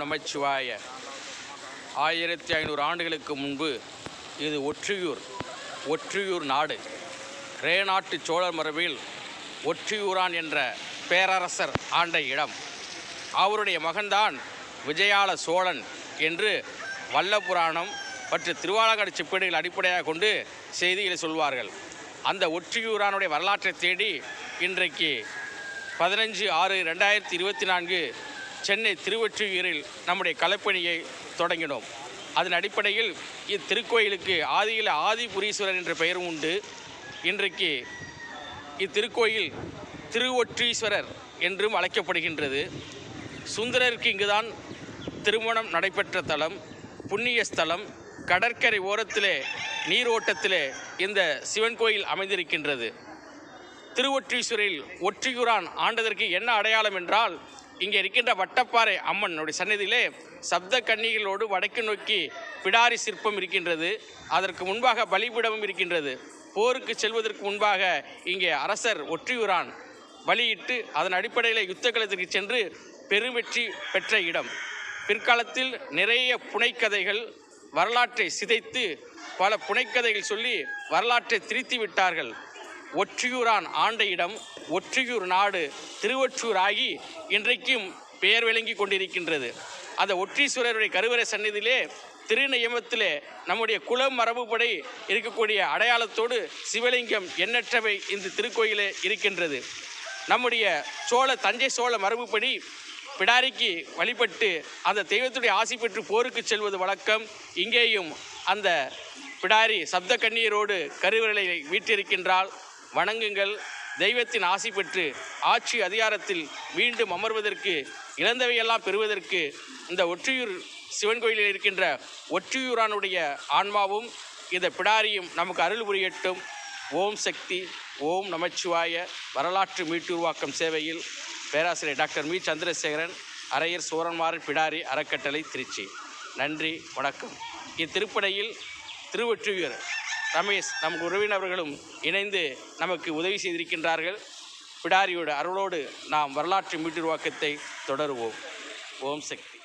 நமச்சிவாய. ஆயிரத்தி ஐநூறு ஆண்டுகளுக்கு முன்பு இது ஒற்றியூர் ஒற்றியூர் நாடு. ரேநாட்டு சோழர் மரபில் ஒற்றியூரான் என்ற பேரரசர் ஆண்ட இடம். அவருடைய மகன்தான் விஜயால சோழன் என்று வல்லபுராணம் மற்றும் திருவாலங்காடு செப்பேடுகள் அடிப்படையாக கொண்டு செய்திகளை சொல்வார்கள். அந்த ஒற்றியூரானுடைய வரலாற்றை தேடி இன்றைக்கு பதினஞ்சு ஆறு ரெண்டாயிரத்தி இருபத்தி நான்கு சென்னை திருவொற்றியூரில் நம்முடைய கலைப்பணியை தொடங்கினோம். அதன் அடிப்படையில் இத்திருக்கோயிலுக்கு ஆதியில் ஆதிபுரீஸ்வரர் என்ற பெயரும் உண்டு. இன்றைக்கு இத்திருக்கோயில் திருவொற்றீஸ்வரர் என்றும் அழைக்கப்படுகின்றது. சுந்தரருக்கு இங்குதான் திருமணம் நடைபெற்ற தலம் புண்ணிய ஸ்தலம் கடற்கரை ஓரத்திலே நீரோட்டத்திலே இந்த சிவன் கோயில் அமைந்திருக்கின்றது. திருவொற்றீஸ்வரில் ஒற்றியூரான் ஆண்டதற்கு என்ன அடையாளம் என்றால் இங்கே இருக்கின்ற வட்டப்பாறை அம்மனுடைய சன்னதியிலே சப்த கன்னிகளோடு வடக்கு நோக்கி பிடாரி சிற்பம் இருக்கின்றது. அதற்கு முன்பாக பலிபீடமும் இருக்கின்றது. போருக்கு செல்வதற்கு முன்பாக இங்கே அரசர் ஒற்றியூரான் பலியிட்டு அதன் அடிப்படையில் யுத்த களத்திற்கு சென்று பெருவெற்றி பெற்ற இடம். பிற்காலத்தில் நிறைய புனைக்கதைகள் வரலாற்றை சிதைத்து பல புனைக்கதைகள் சொல்லி வரலாற்றை திரித்து விட்டார்கள். ஒற்றியூரான் ஆண்ட இடம் ஒற்றியூர் நாடு திருவொற்றியூர் ஆகி இன்றைக்கும் பெயர் விளங்கி கொண்டிருக்கின்றது. அந்த ஒற்றீஸ்வரருடைய கருவறை சந்நிதியிலே திருநயமத்திலே நம்முடைய குலம் மரபுப்படி இருக்கக்கூடிய அடையாளத்தோடு சிவலிங்கம் எண்ணற்றவை இந்த திருக்கோயிலே இருக்கின்றது. நம்முடைய சோழ தஞ்சை சோழ மரபுப்படி பிடாரிக்கு வழிபட்டு அந்த தெய்வத்துடைய ஆசை பெற்று போருக்கு செல்வது வழக்கம். இங்கேயும் அந்த பிடாரி சப்த கண்ணீரோடு கருவறையை வீற்றிருக்கின்றால் வணங்குங்கள். தெய்வத்தின் ஆசி பெற்று ஆட்சி அதிகாரத்தில் மீண்டும் அமர்வதற்கு இழந்தவையெல்லாம் பெறுவதற்கு இந்த ஒற்றியூர் சிவன் கோயிலில் இருக்கின்ற ஒற்றியூரானுடைய ஆன்மாவும் இந்த பிடாரியும் நமக்கு அருள் புரியட்டும். ஓம் சக்தி ஓம் நமச்சிவாய வரலாற்று மீட்டுருவாக்கம் சேவையில் பேராசிரியர் டாக்டர் மீ. சந்திரசேகரன் அரையர் சோரன்மாறன் பிடாரி அறக்கட்டளை திருச்சி. நன்றி வணக்கம். இத்திருப்படையில் திருவொற்றியூர். ரமேஷ் நம் உறவினர்களும் இணைந்து நமக்கு உதவி செய்திருக்கின்றார்கள். பிடாரியோட அருளோடு நாம் வரலாற்று மீட்டுருவாக்கத்தை தொடருவோம். ஓம் சக்தி.